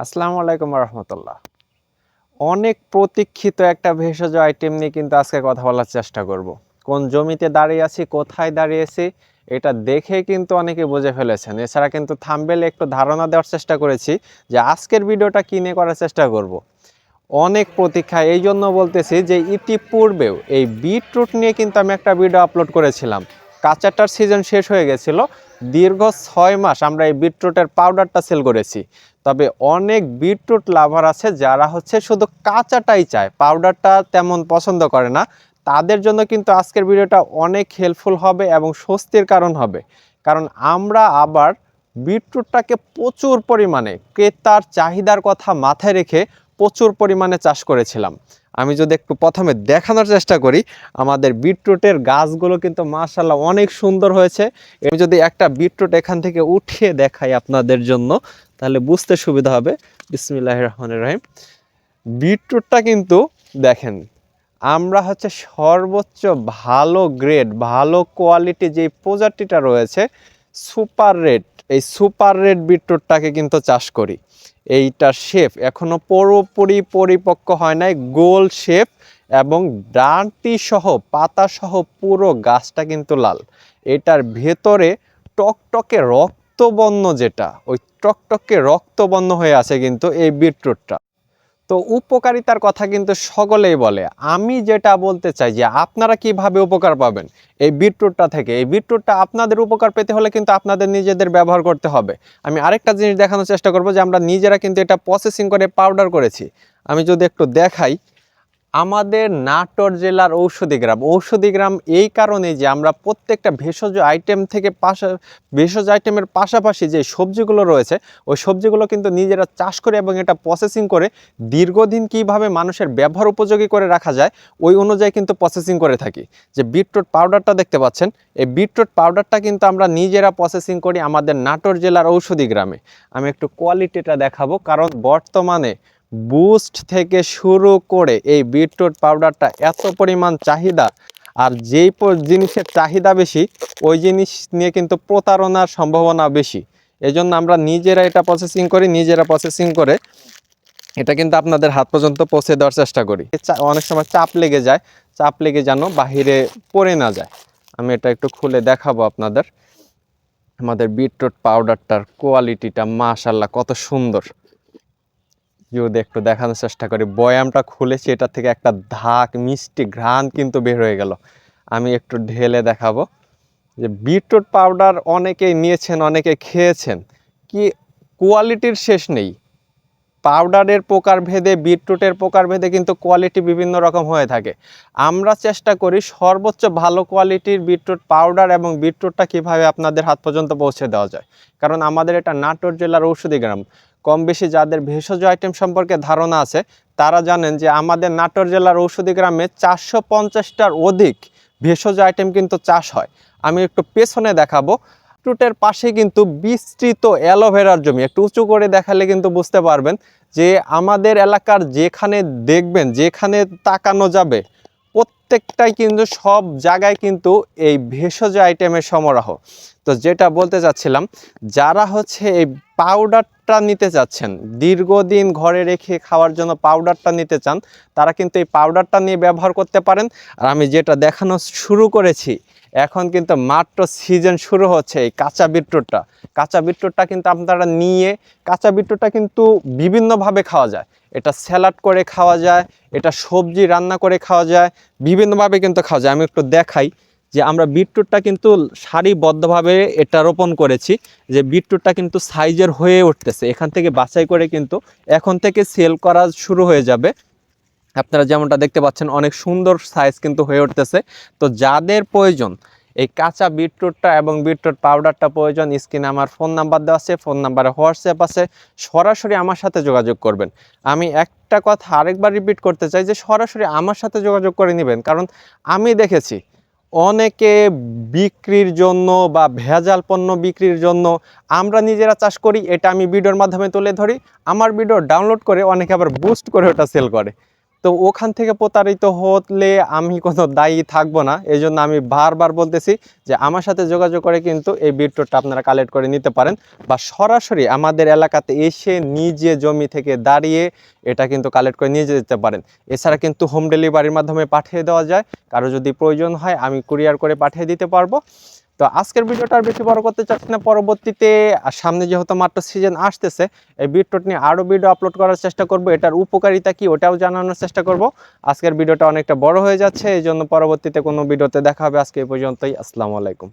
আসসালামু আলাইকুম রহমতুল্লাহ অনেক প্রতীক্ষিত একটা ভেষজ আইটেম নিয়ে কিন্তু আজকে কথা বলার চেষ্টা করব। কোন জমিতে দাঁড়িয়ে আছি, কোথায় দাঁড়িয়েছি এটা দেখে কিন্তু অনেকে বুঝে ফেলেছেন। এছাড়া কিন্তু থাম্বেলে একটু ধারণা দেওয়ার চেষ্টা করেছি যে আজকের ভিডিওটা কিনে করার চেষ্টা করব। অনেক প্রতীক্ষা এই জন্য বলতেছি যে ইতিপূর্বেও এই বিটরুট নিয়ে কিন্তু আমি একটা ভিডিও আপলোড করেছিলাম। কাঁচাটার সিজন শেষ হয়ে গেছিল, দীর্ঘ ছয় মাস আমরা এই বিটরুটের পাউডারটা সেল করেছি। তবে অনেক বিটরুট লাভার আছে যারা হচ্ছে শুধু কাঁচাটাই চায়। পাউডারটা তেমন পছন্দ করে না। তাদের জন্য কিন্তু আজকের ভিডিওটা অনেক হেল্পফুল হবে এবং স্বস্তির কারণ হবে। কারণ আমরা আবার বিটরুটটাকে প্রচুর পরিমাণে ক্রেতার চাহিদার কথা মাথায় রেখে প্রচুর পরিমাণে চাষ করেছিলাম। আমি যদি একটু প্রথমে দেখানোর চেষ্টা করি, আমাদের বিটরুটের গাছগুলো কিন্তু মাশাল্লাহ অনেক সুন্দর হয়েছে। আমি যদি একটা বিটরুট এখান থেকে উঠিয়ে দেখাই আপনাদের জন্য তাহলে বুঝতে সুবিধা হবে। বিসমিল্লাহ রহমানের রহিম। বিটরুটটা কিন্তু দেখেন, আমরা হচ্ছে সর্বোচ্চ ভালো গ্রেড ভালো কোয়ালিটি যে প্রজাতিটা রয়েছে সুপার রেড এই সুপার রেড বিটরুটটাকে কিন্তু চাষ করি। এইটা শেপ এখনও পুরোপুরি পরিপক্ক হয় নাই, গোল শেপ এবং ডাঁটি সহ, পাতা সহ পুরো গাছটা কিন্তু লাল। এটার ভেতরে টকটকে রক্তবর্ণ যেটা, ওই টকটকে রক্তবর্ণ হয়ে আছে কিন্তু এই বিটরুটটা। তো উপকারিতার কথা কিন্তু সকলেই বলে। আমি যেটা বলতে চাই যে আপনারা কীভাবে উপকার পাবেন এই বিটরুটটা থেকে? এই বিটরুটটা আপনাদের উপকার পেতে হলে কিন্তু আপনাদের নিজেদের ব্যবহার করতে হবে। আমি আরেকটা জিনিস দেখানোর চেষ্টা করব যে আমরা নিজেরা কিন্তু এটা প্রসেসিং করে পাউডার করেছি। আমি যদি একটু দেখাই আমাদের নাটোর জেলার ঔষধি গ্রাম। ঔষধি গ্রাম এই কারণে যে আমরা প্রত্যেকটা ভেষজ আইটেম থেকে পাশা, ভেষজ আইটেমের পাশাপাশি যে সবজিগুলো রয়েছে, ওই সবজিগুলো কিন্তু নিজেরা চাষ করে এবং এটা প্রসেসিং করে দীর্ঘদিন কীভাবে মানুষের ব্যবহার উপযোগী করে রাখা যায়, ওই অনুযায়ী কিন্তু প্রসেসিং করে থাকি। যে বিটরুট পাউডারটা দেখতে পাচ্ছেন, এই বিটরুট পাউডারটা কিন্তু আমরা নিজেরা প্রসেসিং করি আমাদের নাটোর জেলার ঔষধি গ্রামে। আমি একটু কোয়ালিটিটা দেখাবো, কারণ বর্তমানে বুস্ট থেকে শুরু করে এই বিটরুট পাউডারটা এত পরিমাণ চাহিদা, আর যেই জিনিসের চাহিদা বেশি, ওই জিনিস নিয়ে কিন্তু প্রতারণার সম্ভাবনা বেশি। এজন্য আমরা নিজেরা এটা প্রসেসিং করি, নিজেরা প্রসেসিং করে এটা কিন্তু আপনাদের হাত পর্যন্ত পৌঁছে দেওয়ার চেষ্টা করি। অনেক সময় চাপ লেগে যায়, চাপ লেগে যেন বাহিরে পড়ে না যায়। আমি এটা একটু খুলে দেখাবো আপনাদের। আমাদের বিটরুট পাউডারটার কোয়ালিটিটা মাশাল্লাহ কত সুন্দর। যদি একটু দেখানোর চেষ্টা করি, বয়ামটা খুলেছি, এটা থেকে একটা ধাক, মিষ্টি ঘ্রাণ কিন্তু বের হয়ে গেল। আমি একটু ঢেলে দেখাবো যে বিটরুট পাউডার অনেকেই নিয়েছেন, অনেকে খেয়েছেন। কি কোয়ালিটির শেষ নেই। পাউডারের প্রকার ভেদে বিটরুটের প্রকার ভেদে কিন্তু কোয়ালিটি বিভিন্ন রকম হয়ে থাকে। আমরা চেষ্টা করি সর্বোচ্চ ভালো কোয়ালিটির বিটরুট পাউডার এবং বিটরুটটা কীভাবে আপনাদের হাত পর্যন্ত পৌঁছে দেওয়া যায়। কারণ আমাদের এটা নাটোর জেলার ঔষধি গ্রাম। কম বেশি যাদের ভেষজ আইটেম সম্পর্কে ধারণা আছে, তারা জানেন যে আমাদের নাটোর জেলার ঔষধি গ্রামে চারশো পঞ্চাশটার অধিক ভেষজ আইটেম কিন্তু চাষ হয়। আমি একটু পেছনে দেখাবো। বিটরুটের পাশে কিন্তু বিস্তৃত অ্যালোভেরার জমি। একটু উঁচু করে দেখালে কিন্তু বুঝতে পারবেন যে আমাদের এলাকার যেখানে দেখবেন, যেখানে তাকানো যাবে প্রত্যেকটাই কিন্তু সব জায়গায় কিন্তু এই ভেষজ আইটেমের সমারোহ। তো যেটা বলতে চাচ্ছিলাম, যারা হচ্ছে এই পাউডারটা নিতে চাচ্ছেন, দীর্ঘদিন ঘরে রেখে খাওয়ার জন্য পাউডারটা নিতে চান, তারা কিন্তু এই পাউডারটা নিয়ে ব্যবহার করতে পারেন। আর আমি যেটা দেখানো শুরু করেছি এখন কিন্তু মাত্র সিজন শুরু হচ্ছে এই কাঁচা বিটরুটটা। কাঁচা বিটরুটটা কিন্তু আপনারা নিয়ে, কাঁচা বিটরুটটা কিন্তু বিভিন্নভাবে খাওয়া যায়। এটা স্যালাড করে খাওয়া যায়, এটা সবজি রান্না করে খাওয়া যায়, বিভিন্নভাবে কিন্তু খাওয়া যায়। আমি একটু দেখাই যে আমরা বিটরুটটা কিন্তু সারিবদ্ধভাবে এটা রোপণ করেছি যে বিটরুটটা কিন্তু সাইজের হয়ে উঠতেছে। এখান থেকে বাছাই করে কিন্তু এখন থেকে সেল করা শুরু হয়ে যাবে। আপনারা যেমনটা দেখতে পাচ্ছেন, অনেক সুন্দর সাইজ কিন্তু হয়ে উঠতেছে। তো যাদের প্রয়োজন, এই কাঁচা বিটরুটটা এবং বিটরুট পাউডারটা প্রয়োজন স্ক্রিনে আমার ফোন নাম্বার দেওয়া আছে ফোন নাম্বারে হোয়াটসঅ্যাপ আছে, সরাসরি আমার সাথে যোগাযোগ করবেন। আমি একটা কথা আরেকবার রিপিট করতে চাই যে, সরাসরি আমার সাথে যোগাযোগ করে নেবেন। কারণ আমি দেখেছি, অনেকে বিক্রির জন্য বা ভেজাল পণ্য বিক্রির জন্য আমরা নিজেরা চাষ করি, এটা আমি ভিডিওর মাধ্যমে তুলে ধরি, আমার ভিডিও ডাউনলোড করে অনেকে আবার বুস্ট করে ওটা সেল করে। তো ওখান থেকে প্রতারিত হলে আমি কোনো দায়ী থাকব না। এই জন্য আমি বারবার বলতেছি যে আমার সাথে যোগাযোগ করে কিন্তু এই বিটরুটটা আপনারা কালেক্ট করে নিতে পারেন বা সরাসরি আমাদের এলাকাতে এসে নিজে জমি থেকে দাঁড়িয়ে এটা কিন্তু কালেক্ট করে নিয়ে যেতে পারেন। এছাড়া কিন্তু হোম ডেলিভারির মাধ্যমে পাঠিয়ে দেওয়া যায়। কারও যদি প্রয়োজন হয় আমি কুরিয়ার করে পাঠিয়ে দিতে পারব। তো আজকের ভিডিওটা আর বেশি বড় করতে চাচ্ছি না। পরবর্তীতে সামনে যেহেতু মাত্র সিজন আসতেছে, এই বিটরুট নিয়ে আরও ভিডিও আপলোড করার চেষ্টা করব। এটার উপকারিতা কি ওটাও জানানোর চেষ্টা করব। আজকের ভিডিওটা অনেকটা বড় হয়ে যাচ্ছে, এই জন্য পরবর্তীতে কোনো ভিডিওতে দেখা হবে। আজকে এই পর্যন্তই। আসসালামু আলাইকুম।